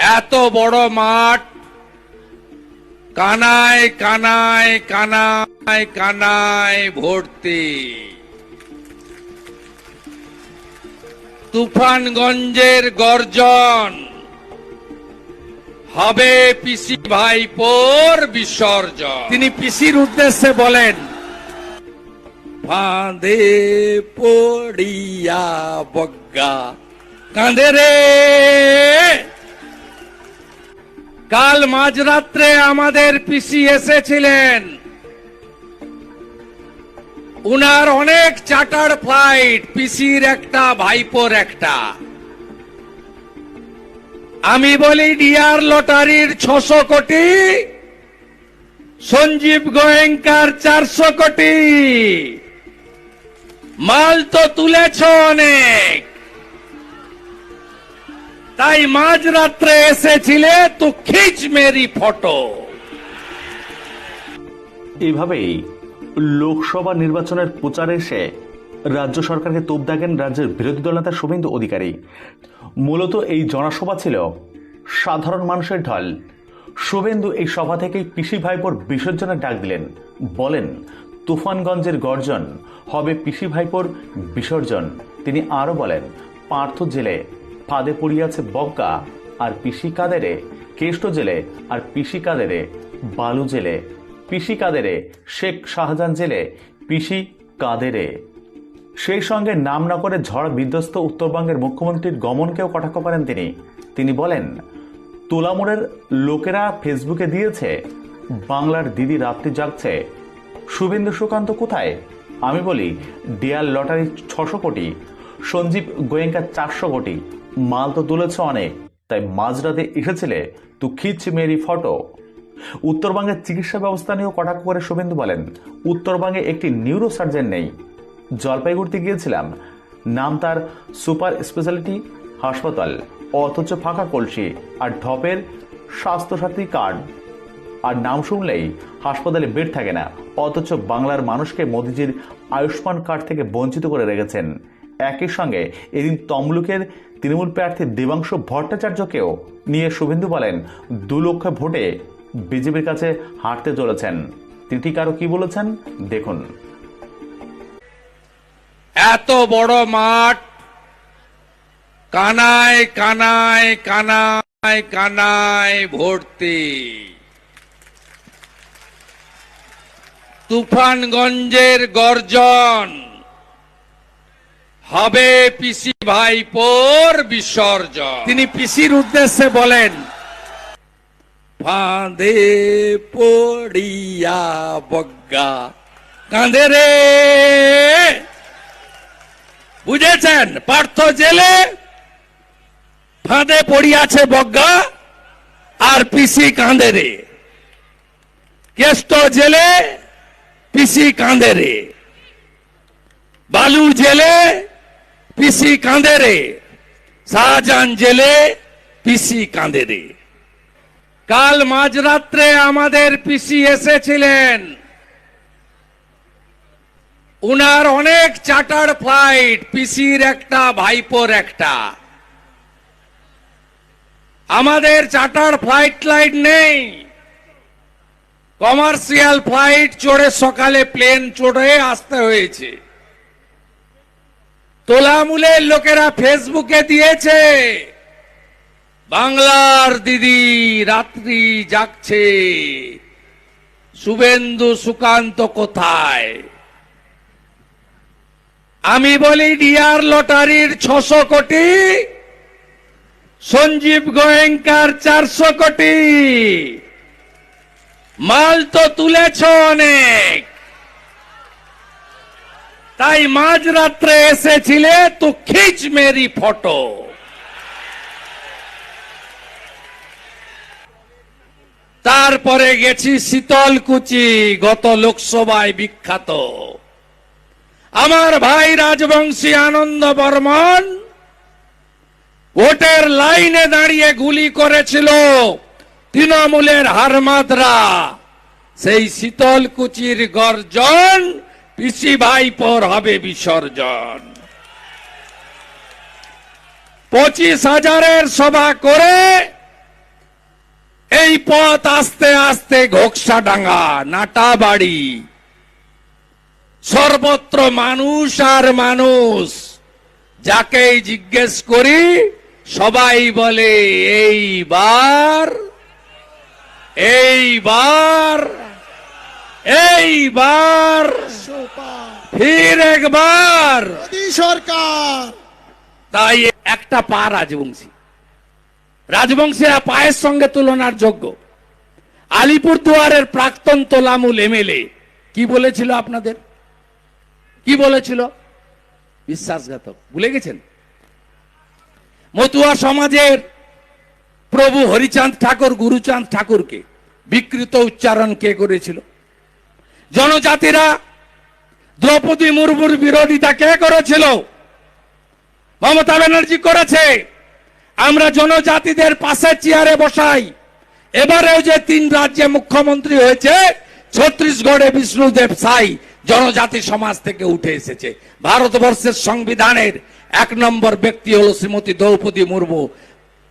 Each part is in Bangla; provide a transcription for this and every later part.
এত বড় মাঠ। কানায় কানায় কানায় কানায় ভর্তি। তুফানগঞ্জের গর্জন। হবে পিসি ভাইপোর বিসর্জন। তিনি পিসির উদ্দেশ্যে বলেন ফাঁদে পড়িয়া বজ্ঞা কাঁদে রে। কাল মাঝরাত্রে আমাদের পিসি এসেছিলেন। উনার অনেক চার্টার ফ্লাইট, পিসির একটা, ভাইপোর একটা। আমি বলি, ডিয়ার লটারির ছশো কোটি, সঞ্জীব গোয়েঙ্কার চারশো কোটি। মাল তো তুলেছ অনেক। তাই মাঝরাত্রে এসেছিলে, তো খিচ মেরি ফটো। এইভাবেই লোকসভা নির্বাচনের প্রচারে এসে রাজ্য সরকারকে তোপ দাগেন রাজ্যের বিরোধী দল নেতা শুভেন্দু অধিকারী। মূলত এই জনসভা ছিল সাধারণ মানুষের ঢল। শুভেন্দু এই সভা থেকেই পিসি ভাইপোর বিসর্জনের ডাক দিলেন। বলেন, তুফানগঞ্জের গর্জন হবে পিসি ভাইপোর বিসর্জন। তিনি আরও বলেন, পার্থ জেলে ফাঁদে পড়িয়াছে বজ্ঞা আর পিসি কাদেরে কেষ্ট জেলে আর পিসি কাদেরে বালু জেলে পিসি কাদেরে শেখ শাহজাহান জেলে পিসি কাদেরে সেই সঙ্গে নাম না করে ঝড় বিধ্বস্ত উত্তরবঙ্গের মুখ্যমন্ত্রীর গমনকেও কটাক্ষ করেন তিনি। তিনি বলেন, তোলামোড়ের লোকেরা ফেসবুকে দিয়েছে, বাংলার দিদি রাত্রি জাগছে, শুভেন্দু সুকান্ত কোথায়? আমি বলি, ডিয়ার লটারি ছশো কোটি, সঞ্জীব গোয়েঙ্কা চারশো কোটি। মাল তো তুলেছ অনেক, তাই মাঝরাতে এসেছিলে তু খিচ মেরি ফটো। উত্তরবঙ্গের চিকিৎসা ব্যবস্থা নিয়েও কটাক্ষ করে শুভেন্দু বলেন, উত্তরবঙ্গে একটি নিউরো সার্জন নেই। জলপাইগুড়িতে গিয়েছিলাম, নাম তার সুপার স্পেশালিটি হাসপাতাল, অথচ ফাঁকা কলসি আর ঢপের স্বাস্থ্যসাথী কার্ড। আর নাম শুনলেই হাসপাতালে বেড থাকে না, অথচ বাংলার মানুষকে মোদিজির আয়ুষ্মান কার্ড থেকে বঞ্চিত করে রেখেছেন। একই সঙ্গে এদিন তমলুকের তৃণমূল প্রার্থী দেবাংশু ভট্টাচার্যকেও নিয়ে শুভেন্দু বলেন, দু লক্ষ ভোটে বিজেপির কাছে হাঁটতে চলেছেন। তিনি ঠিক আরও কি বলেছেন? দেখুন। এত বড় মাঠ, কানায় কানায় কানায় কানায় ভর্তি। তুফানগঞ্জের গর্জন। হবে পিসি ভাইপোর বিসর্জন। তিনি পিসির উদ্দেশ্যে বলেন, ফাঁদে পড়িয়া বজ্ঞা কাঁদে রে। বুঝেছেন, পার্থ জেলে ফাঁদে পড়িয়াছে বজ্ঞা আর পিসি কাঁদে রে। কেষ্ট জেলে পিসি কাঁদে রে। বালু জেলে পিসি কাঁদে রে। শাহজাহান জেলে পিসি কাঁদে রে। কাল মাঝরাত্রে আমাদের পিসি এসেছিলেন। উনার অনেক চার্টার ফ্লাইট, পিসির একটা, ভাইপোর একটা। আমাদের চার্টার ফ্লাইট লাইট নেই। কমার্শিয়াল ফ্লাইট চড়ে সকালে প্লেন চড়ে আসতে হয়েছে। তোলামূলের লোকেরা ফেসবুকে দিয়েছে। বাংলার দিদি রাত্রি জাগছে। শুভেন্দু সুকান্ত কোথায়? আমি বলি ডিয়ার লটারির ছশো কোটি, সঞ্জীব গোয়েঙ্কার চারশো কোটি। মাল তো তুলেছ অনেক। তাই মাঝরাত্রে এসেছিলে, তো খিচ মেরি ফটো। তারপরে গেছি শীতলকুচি, গত লোকসভায় বিখ্যাত। আমার ভাই রাজবংশী আনন্দ বর্মন ভোটের লাইনে দাঁড়িয়ে গুলি করেছিল তৃণমূলের হারমাদরা। সেই শীতলকুচির গর্জন পিসি ভাইপোর হবে বিসর্জন। পঁচিশ হাজারের সভা করে এই পথ আস্তে আস্তে ঘোকসা ডাঙ্গা, নাটা বাড়ি। সর্বত্র মানুষ আর মানুষ, যাকেই জিজ্ঞেস করি, সবাই বলে, এইবার এইবার এইবার ফির একবার। সরকার। তাই একটা পা রাজবংশী। রাজবংশীরা পায়ের সঙ্গে তুলনার যোগ্য। আলিপুর দুয়ারের প্রাক্তন তোলামুল এমএলএ কি বলেছিল আপনাদের? কি বলেছিল? বিশ্বাসঘাতক। ভুলে গেছেন? মতুয়া সমাজের প্রভু হরিচাঁদ ঠাকুর গুরুচাঁদ ঠাকুরকে বিকৃত উচ্চারণ কে করেছিল? জনজাতিরা দ্রৌপদী মুর্মুর বিরোধিতা কে করেছিল? মমতা ব্যানার্জি করেছে। আমরা জনজাতিদের পাশে চেয়ারে বসাই। এবারেও যে তিন রাজ্যে মুখ্যমন্ত্রী হয়েছে, ছত্তিশগড়ে বিষ্ণুদেব সাই জনজাতি সমাজ থেকে উঠে এসেছে। ভারতবর্ষের সংবিধানের এক নম্বর ব্যক্তি হল শ্রীমতী দ্রৌপদী মুর্মু।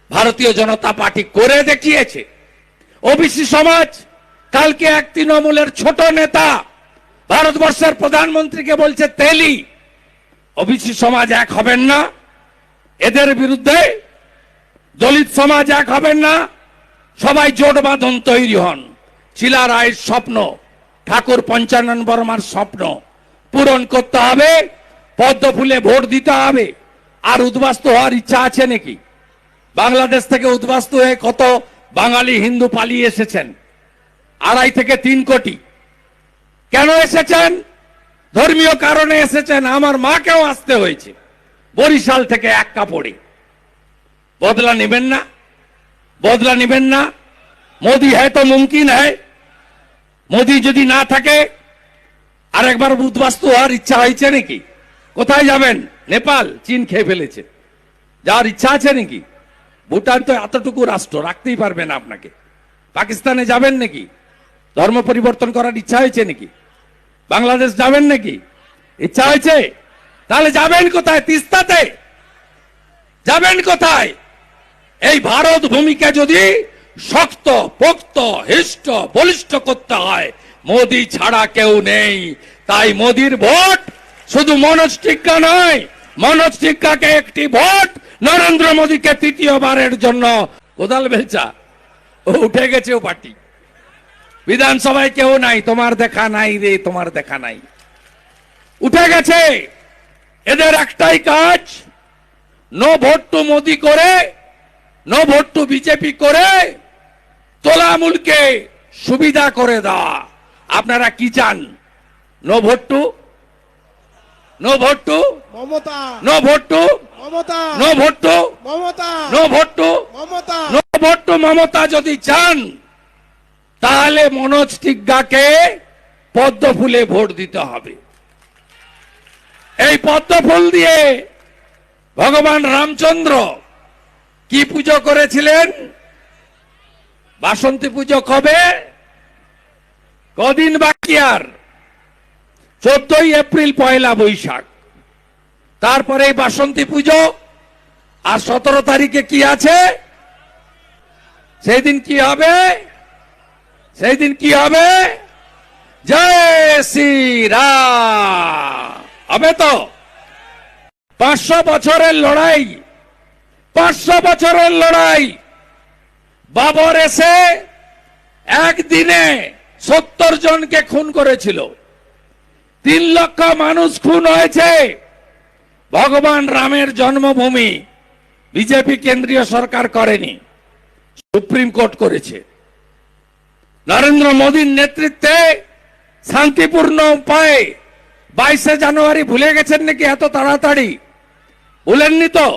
ভারতীয় জনতা পার্টি করে দেখিয়েছে। ওবিসি সমাজ কালকে এক তৃণমূলের ছোট নেতা ভারতবর্ষের প্রধানমন্ত্রীকে বলছে, তেলি, ওবিসি সমাজ এক হবেন না। এদের বিরুদ্ধে দলিত সমাজ এক হবেন না। সবাই জোট বাঁধন তৈরি হন। শিলা রায়ের স্বপ্ন, ঠাকুর পঞ্চানন বর্মার স্বপ্ন পূরণ করতে হবে। পদ্ম ফুলে ভোট দিতে হবে। আর উদ্বাস্ত হওয়ার ইচ্ছা আছে নাকি? বাংলাদেশ থেকে উদ্বাস্ত হয়ে কত বাঙালি হিন্দু পালিয়ে এসেছেন? আড়াই থেকে তিন কোটি। কেন এসেছেন? ধর্মীয় কারণে এসেছেন, আমার মাকেও আসতে হয়েছে। বরিশাল থেকে এক কাপড়ে। বদলা নেবেন না, বদলা নেবেন না। মোদি হ্যাঁ তো মুমকিন হ্যাঁ মোদি যদি না থাকে আর একবার উদ্বাস্তু হওয়ার ইচ্ছা হয়েছে নাকি? কোথায় যাবেন? নেপাল, চীন খেয়ে ফেলেছে। যাওয়ার ইচ্ছা আছে নাকি? ভুটান তো এতটুকু রাষ্ট্র, রাখতেই পারবে না আপনাকে। পাকিস্তানে যাবেন নাকি? ধর্ম পরিবর্তন করার ইচ্ছা হয়েছে নাকি? বাংলাদেশ যাবেন নাকি? ইচ্ছা হয়েছে? তাহলে যাবেন কোথায়? তিস্তাতে। যাবেন কোথায়? এই ভারত ভূমিকে যদি শক্ত, পোক্ত, হিষ্ট, বলিষ্ঠ করতে হয়, মোদি ছাড়া কেউ নেই। তাই মোদির ভোট শুধু মনোজ টিক্কা নয়, মনোজ টিক্কাকে একটি ভোট নরেন্দ্র মোদীকে তৃতীয়বারের জন্য। কোদাল বেলচা উঠে গেছে ও পার্টি। বিধানসভায় কেউ নাই তোমার দেখা নাই রে তোমার দেখা নাই। উঠে গেছে। এদের একটাই কাজ নো ভোট টু মোদি করে নো ভোট টু বিজেপি করে তোলামূলকে সুবিধা করে দেওয়া। আপনারা কি চান? No vote to no vote to Mamata. No vote to Mamata. No vote to Mamata. No vote to Mamata. No vote to Mamata যদি চান তাহলে মনোজ টিগ্গাকে পদ্ম ফুলে ভোট দিতে হবে। এই পদ্ম ফুল দিয়ে ভগবান রামচন্দ্র কি পুজো করেছিলেন? বাসন্তী পুজো কবে? কদিন বাকি আর? চোদ্দই এপ্রিল পয়লা বৈশাখ। তারপরে এই বাসন্তী পুজো। আর সতেরো তারিখে কি আছে? সেই দিন কি হবে? সেই দিন কি হবে? জয় শ্রীরাম হবে তো? পাঁচশো বছরের লড়াই, পাঁচশো বছরের লড়াই। বাবর এসে একদিনে সত্তর জনকে খুন করেছিল। তিন লক্ষ মানুষ খুন হয়েছে। ভগবান রামের জন্মভূমি বিজেপি কেন্দ্রীয় সরকার করেনি, সুপ্রিম কোর্ট করেছে। নরেন্দ্র মোদীর নেতৃত্বে শান্তিপূর্ণ উপায়ে বাইশে জানুয়ারি ভুলে গেছেন নাকি এত তাড়াতাড়ি? ভুলেননি তো।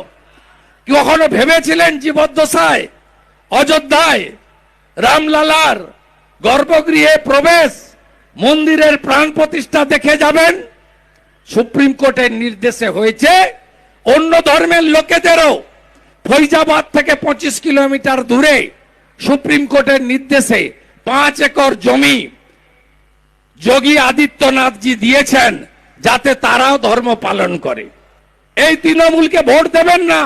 কখনো ভেবেছিলেন জীবদ্দশায়, অযোধ্যায় রামলালার গর্ভগৃহে প্রবেশ, মন্দিরের প্রাণ প্রতিষ্ঠা দেখে যাবেন? সুপ্রিম কোর্টের নির্দেশে হয়েছে অন্য ধর্মের লোকেদেরও ফৈজাবাদ থেকে পঁচিশ কিলোমিটার দূরে সুপ্রিম কোর্টের নির্দেশে পাঁচ একর জমি যোগী আদিত্যনাথজি দিয়েছেন যাতে তারাও ধর্ম পালন করে। এই তৃণমূলকে ভোট দেবেন না।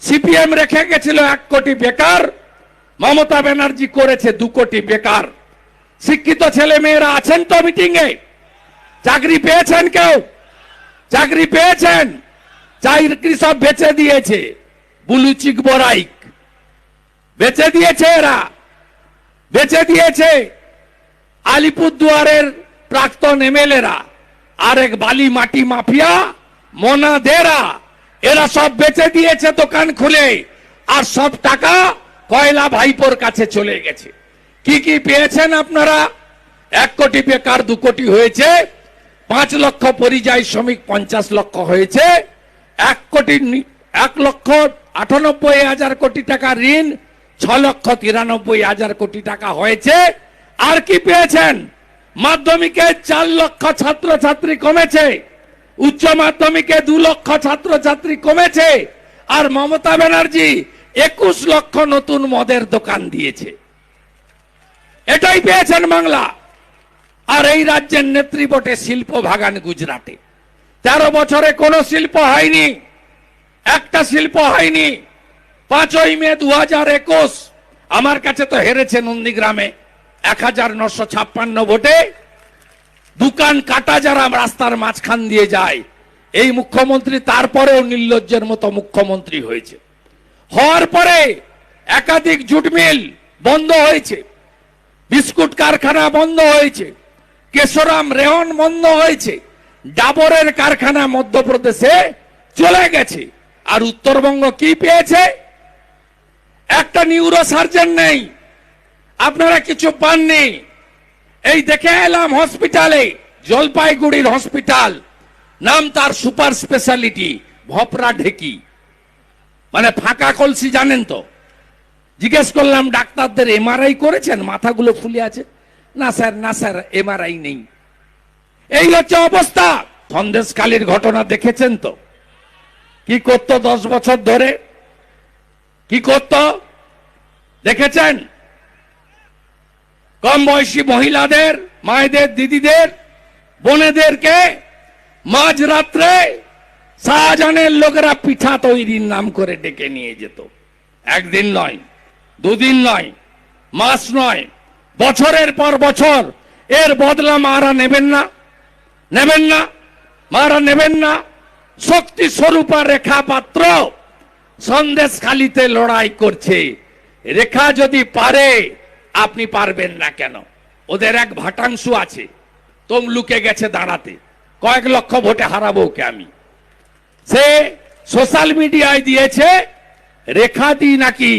সিপিএম রেখে গেছিল এক কোটি বেকার। মমতা ব্যানার্জি করেছে দু কোটি বেকার। শিক্ষিত ছেলে মেয়েরা আছেন তো মিটিং এ চাকরি পেয়েছেন কেউ? চাকরি পেয়েছেন? চাকরি সব বেচে দিয়েছে। বুলু চিক বরাইক। বেচে দিয়েছে এরা। বেচে দিয়েছে। আলিপুরদুয়ারের প্রাক্তন এমএলএরা, আরেক বালি মাটি মাফিয়া মোনাদেরা এরা সব বেচে দিয়েছে দোকান খুলে, আর সব টাকা কয়লা ভাইপোর কাছে চলে গেছে। কি কি পেয়েছেন আপনারা? এক কোটি বেকার, দু কোটি হয়েছে, পাঁচ লক্ষ পরিযায়ী শ্রমিক, পঞ্চাশ লক্ষ হয়েছে, এক কোটি এক লক্ষ আটানব্বই হাজার কোটি টাকা ঋণ ছ লক্ষ তিরানব্বই হাজার কোটি টাকা হয়েছে। আর কি পেয়েছেন? মাধ্যমিকে চার লক্ষ ছাত্রছাত্রী কমেছে। উচ্চ মাধ্যমিকে দু লক্ষ ছাত্রছাত্রী কমেছে। আর মমতা ব্যানার্জি একুশ লক্ষ নতুন মদের দোকান দিয়েছে। এটাই পেয়েছেন বাংলা। আর এই রাজ্যের নেত্রী শিল্প ভাগান গুজরাটে। তেরো বছরে কোনো শিল্প হয়নি। একটা শিল্প হয়নি। পাঁচই মে দু হাজার একুশ, আমার কাছে তো হেরেছে নন্দীগ্রামে এক হাজার নশো ছাপ্পান্ন ভোটে। দোকান কাটা যারা রাস্তার মাঝখান দিয়ে যায়, এই মুখ্যমন্ত্রী তারপরেও নির্লজ্জের মতো মুখ্যমন্ত্রী হয়েছে। হওয়ার পরে একাধিক জুট মিল বন্ধ হয়েছে, বিস্কুট কারখানা বন্ধ হয়েছে, কেশরাম রেহন বন্ধ হয়েছে, ডাবরের কারখানা মধ্যপ্রদেশে চলে গেছে। আর উত্তরবঙ্গ কি পেয়েছে? একটা নিউরো সার্জন নেই। আপনারা কিছু পাননি। এই দেখে এলাম হসপিটালে জলপাইগুড়ির হসপিটাল নাম তার সুপার স্পেশালিটি ভপরা ঢেকি। মানে ফাঁকা কলসি জানেন তো? জিজ্ঞেস করলাম, ডাক্তারদের এমআরআই করেছেন? মাথাগুলো ফুলে আছে? না স্যার না স্যার এমআরআই নেই। এই হচ্ছে অবস্থা। সন্দেশকালীর ঘটনা দেখেছেন তো? কি করতো দশ বছর ধরে? কি করতো? দেখেছেন? কম বয়সী মহিলাদের, মায়েদের, দিদিদের, বোনেদেরকে মাঝ রাত্রে শাহজাহানের লোকেরা পিঠা তৈরির নাম করে ডেকে নিয়ে যেত। একদিন নয়, দুদিন নয়, মাস নয়, বছরের পর বছর এর বদলা মারা নেবেন না নেবেন না, মারা নেবেন না। শক্তি স্বরূপা রেখা পাত্র সন্দেশ খালিতে লড়াই করছে। রেখা যদি পারে, আপনি পারবেন না কেন? ওদের এক ভাটাংশ আছে। তমলুকে গেছে দাঁড়াতে। কয়েক লক্ষ ভোটে হারাবো ওকে আমি। সে সোশ্যাল মিডিয়ায় দিয়েছে রেখাদি নাকি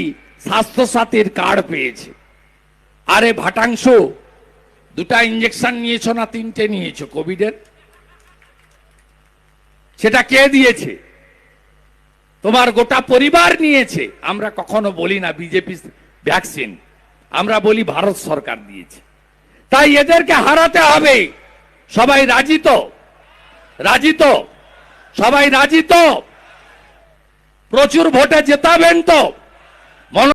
স্বাস্থ্য সাথীর কার্ড পেয়েছে। আরে ভাটাংশ, দুটা ইঞ্জেকশন নিয়েছো না, তিনটে নিয়েছো কোভিডের? সেটা কে দিয়েছে? তোমার গোটা পরিবার নিয়েছে। আমরা কখনো বলি না বিজেপি ভ্যাকসিন। আমরা বলি ভারত সরকার দিয়েছে। তাই এদেরকে হারাতে হবে। সবাই রাজি তো? রাজি তো? সবাই রাজি তো? প্রচুর ভোটে জেতাবেন তো?